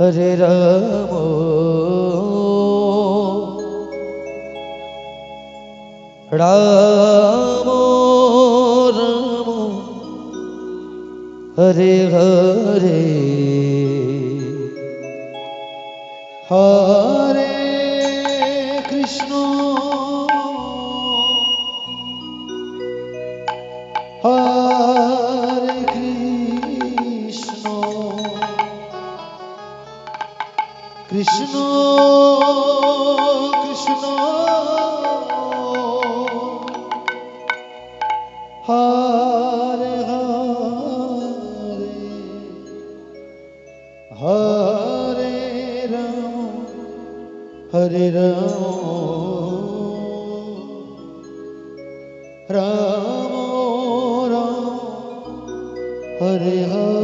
Hare राम। राम राम। हरे हरे। Hare Krishna. Krishna, Krishna, Hare Hare, Hare Ram, Hare Ram. Ram, Ram, Hare Hare.